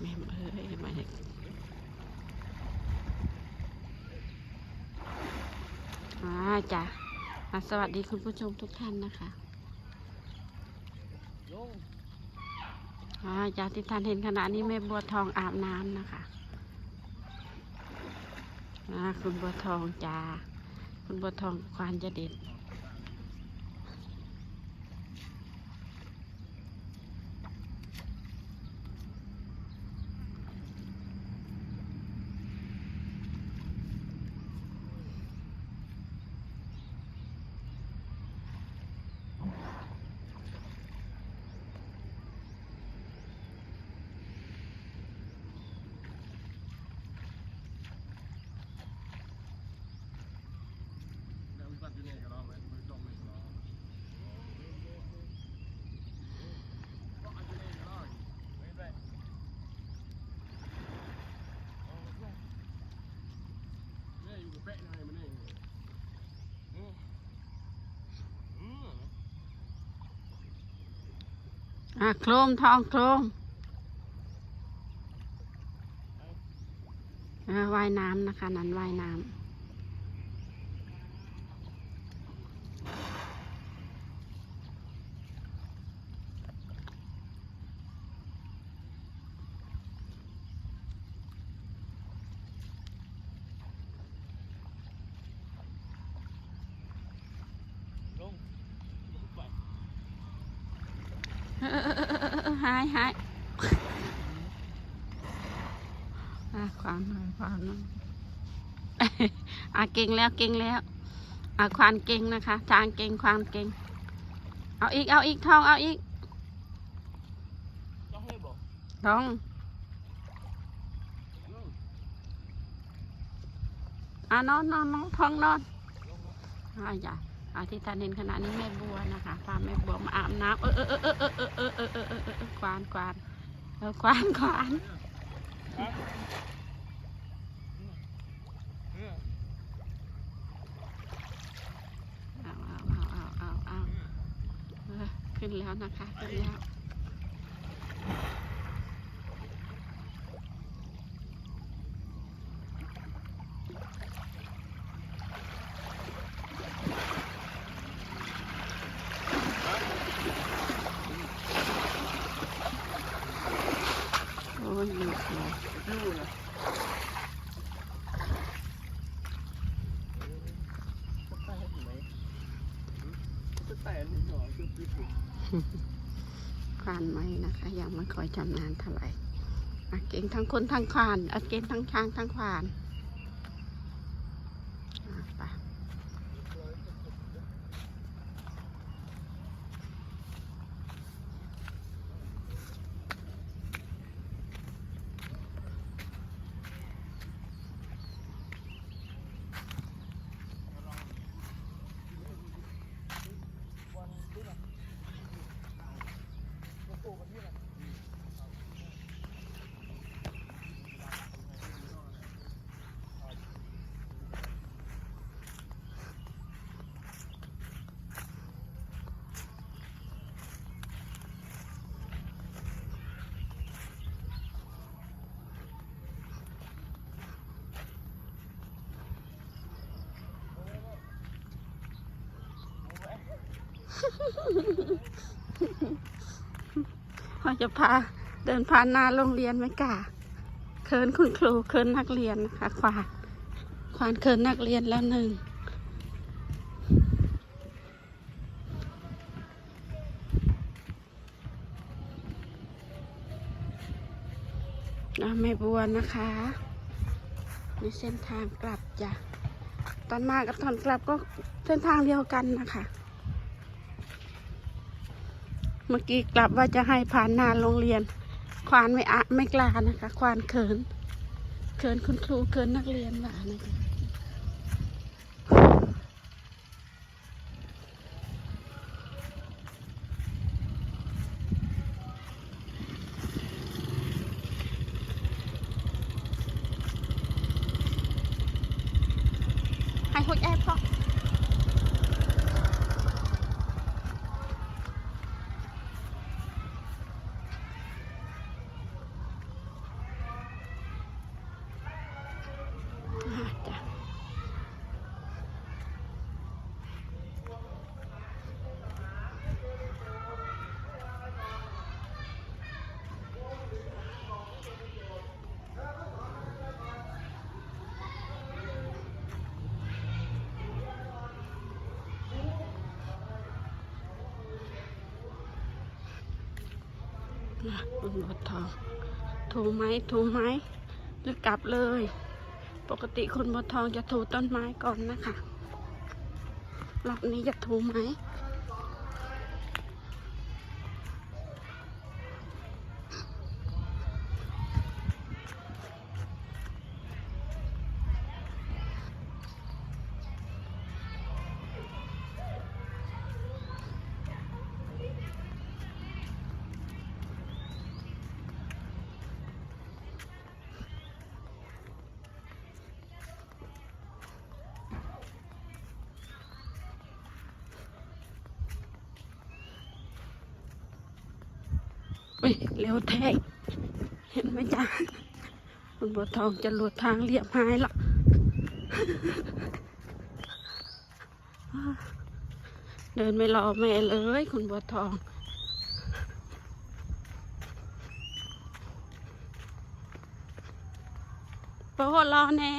แม่เอ้ยมาเนี่ยอ่าจ้ะอะสวัสดีคุณผู้ชมทุกท่านนะคะอ่าจ้ะที่ท่านเห็นขณะนี้แม่บัวทองอาบน้ำนะคะอ่าคุณบัวทองจ้าคุณบัวทองควานจะเด็ด อะโครมทองโครมอ่าว่ายน้ำนะคะ นั้นว่ายน้ำ เออเออเออเออเออ หายหายอะควานหน่อยควานหน่อยอะเก่งแล้วเก่งแล้วอะควานเก่งนะคะจางเก่งควานเก่ง เอาอีกเอาอีกทองเอาอีกทองอะนอนนอนนอนทองนอนอะอย่าอา ที่ท่านเห็นขณะนี้แม่บัวนะคะพาแม่บัวมาอาบน้ำเออเออเออเออเออเออเออเออเออเออเออควานควานเออควานควานเอาเอาเอาเอาเอาเอาเออขึ้นแล้วนะคะขึ้นแล้วโอ้ยลูกเลย ควานไหมนะคะ ยังไม่ค่อยชำนาญเท่าไหร่อะเก่งทั้งคนทั้งควานอะเก่งทั้งช้างทั้งควาน เขาจะพาเดินผ่านหน้าโรงเรียนไหมกะเคินคุณครูเคินนักเรียนนะคะควานควานเคินนักเรียนแล้วหนึ่งอะแม่บัวนะคะนี่เส้นทางกลับจ้ะตอนมากับตอนกลับก็เส้นทางเดียวกันนะคะ เมื่อกี้กลับว่าจะให้ผ่านนานโรงเรียน ควานไม่อะไม่กล้านะคะ ควานเขิน เขินคุณครูเขินนักเรียนว่านะคะ นะคุณบัวทองทูไหมทูไหมหรือกลับเลย ปกติคุณบททองจะทูต้นไม้ก่อนนะคะรอบนี้จะทูไหม อุ้ยเร็วแท้เห็นไหมจ๊ะคุณบัวทองจะหลุดทางเรียบหายละเดินไม่รอแม่เลย คุณบัวทองโปรอแน่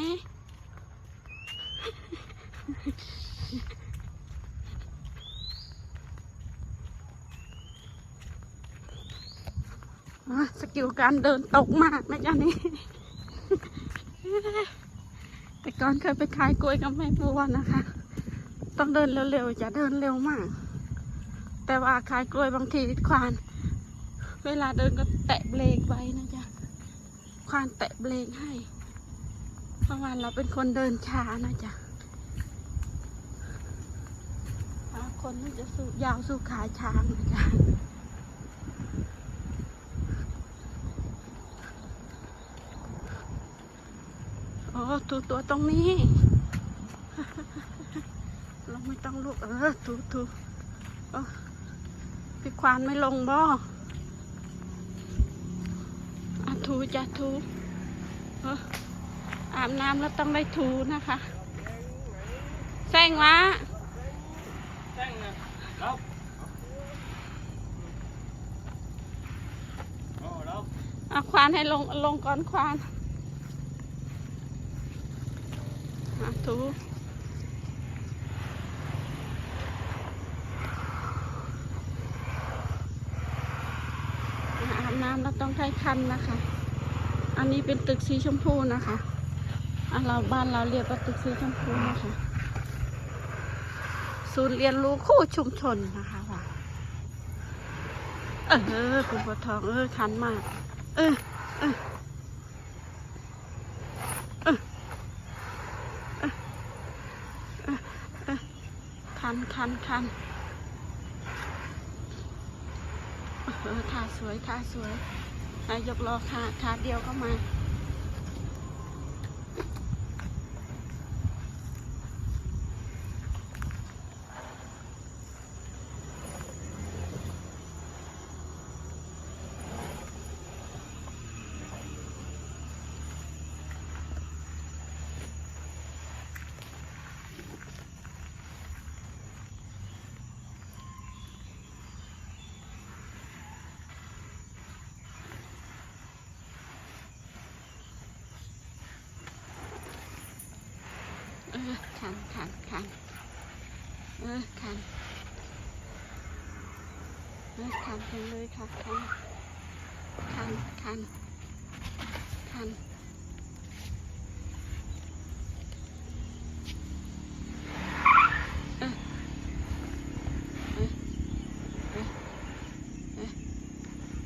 สกิลการเดินตกมากนะจ๊ะนี่ แต่ก่อนเคยไปขายกล้วยกับแม่บัวนะคะ ต้องเดินเร็วๆจะเดินเร็วมาก แต่ว่าขายกล้วยบางทีควาน เวลาเดินก็แตะเบรกไว้นะจ๊ะ ควานแตะเบรกให้ เพราะว่าเราเป็นคนเดินช้านะจ๊ะคนที่จะสู้ยาวสู้ขาช้างนะจ๊ะ ถูตัวตรงนี้เราไม่ต้องลุกเออถูถูเออพี่ควานไม่ลงบ่อะถูจะถูเอออาบน้ำแล้วต้องได้ถูนะคะแซงวะแจ้งนะรับโอ้รับเอาควานให้ลงลงก่อนควาน อะถูอาบน้ำแล้วต้องใช้คันนะคะ อันนี้เป็นตึกสีชมพูนะคะอะเราบ้านเราเรียกว่าตึกสีชมพูนะคะ ศูนย์เรียนรู้คู่ชุมชนนะคะว่ะเออคุณปวดทองเออคันมาก เออเออเออเออเออเออ คันคันคันเออท่าสวยท่าสวยนายกรอขาขาเดียวก็มา ออคันคันคันเออคันเออคันจังเลยค่ะคันคันคันคันเออเออเออ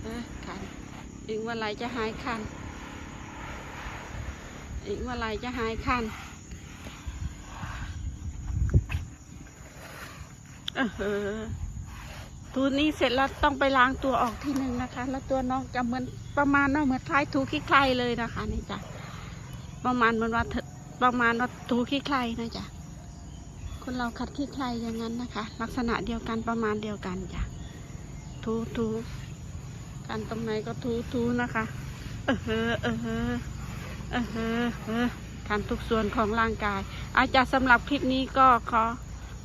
เออขันอีกเมื่อไรจะหายคัน อีกเมื่อไรจะหายคัน เออทูนี้เสร็จแล้วต้องไปล้างตัวออกทีหนึ่งนะคะ แล้วตัวน้องจะเหมือนประมาณว่าเหมือนคล้ายถูขี้ใครเลยนะคะนี่จ้ะประมาณเหมือนว่าประมาณว่าถูขี้ใครนะจ๊ะคนเราขัดขี้ใครอย่างนั้นนะคะ ลักษณะเดียวกันประมาณเดียวกันจ้ะทูทูกันตรงไหนก็ทูทูนะคะ เออเออเออเออเออเออการทุกส่วนของร่างกาย อาจารย์สำหรับคลิปนี้ก็ขอ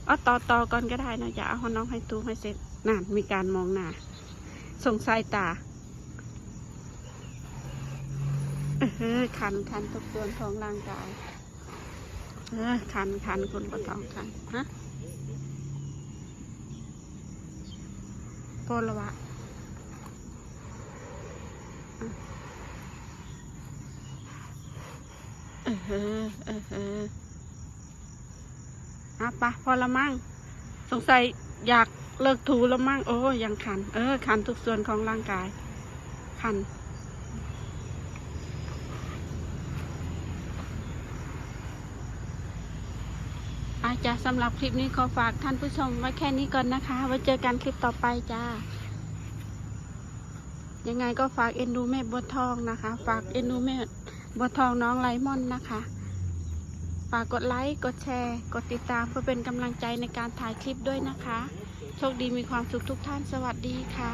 เอาต่อต่อก่อนก็ได้นะอย่าเอาน้องให้ตูให้เสร็จนั่นมีการมองหน้าสงสัยตาเออคันคันทุกส่วนของร่างกายเออคันคันคนก็ต้องคันฮะโกละวะเออเออ อะปะพอละมั่งสงสัยอยากเลิกถูแล้วมั่งโอ้ยังคัน เออ คันทุกส่วนของร่างกาย คัน อาจจะสำหรับคลิปนี้ขอฝากท่านผู้ชมไว้แค่นี้ก่อนนะคะ ไว้เจอกันคลิปต่อไปจ้า ยังไงก็ฝากเอ็นดูแม่บัวทองนะคะ ฝากเอ็นดูแม่บัวทองน้องไลมอนนะคะากกดไลค์ กดแชร์ กดติดตามเพื่อเป็นกำลังใจในการถ่ายคลิปด้วยนะคะ โชคดีมีความสุขทุกท่าน สวัสดีค่ะ